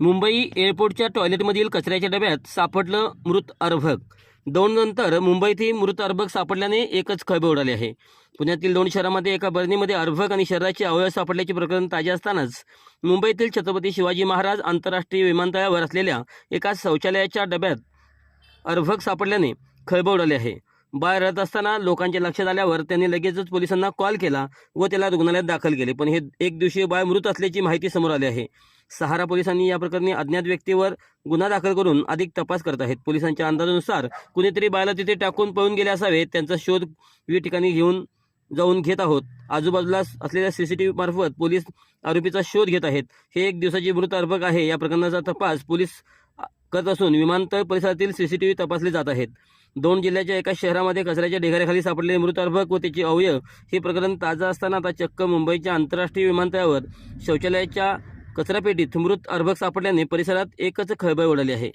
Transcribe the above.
मुंबई एअरपोर्टच्या टॉयलेटमधील कचऱ्याच्या डब्यात सापडलं मृत अर्भक. दोन नंतर मुंबईतही मृत अर्भक सापडल्याने एकच खळबळ उडाली आहे. पुण्यातील दोन शहरामध्ये एका बरणीमध्ये अर्भक आणि शरीराचे अवयव सापडल्याचे प्रकरण ताजे असतानाच मुंबईतील छत्रपती शिवाजी महाराज आंतरराष्ट्रीय विमानतळावर असलेल्या एका शौचालयाच्या डब्यात अर्भक सापडल्याने खळबळ उडाली आहे. बाळ राहत असताना लोकांच्या लक्षात आल्यावर त्यांनी लगेचच पोलिसांना कॉल केला व त्याला रुग्णालयात दाखल केले. पण हे एक दिवशीय बाळ मृत असल्याची माहिती समोर आली आहे. सहारा पोलिसांनी या प्रकरणी अज्ञात व्यक्तीवर गुन्हा दाखल करून अधिक तपास करत आहेत. पोलिसांच्या अंदाजानुसार कुणीतरी बायला तिथे टाकून पळून गेले असावे त्यांचा शोध विविध ठिकाणी घेऊन जाऊन घेत आहोत. आजूबाजूला असलेल्या सीसीटीव्ही मार्फत पोलीस आरोपीचा शोध घेत आहेत. हे एक दिवसाची मृत अर्भक आहे. या प्रकरणाचा तपास पोलीस करत असून विमानतळ परिसरातील सीसीटीव्ही तपासले जात आहेत. दोन जिल्ह्याच्या एका शहरामध्ये कचऱ्याच्या ढिगाऱ्याखाली सापडलेले मृत अर्भक व त्याचे अवयव हे प्रकरण ताजं असताना आता चक्क मुंबईच्या आंतरराष्ट्रीय विमानतळावर शौचालयाच्या कचरापेटीत मृत अर्भक सापडल्याने परिसरात एकच खळबळ उडाली आहे.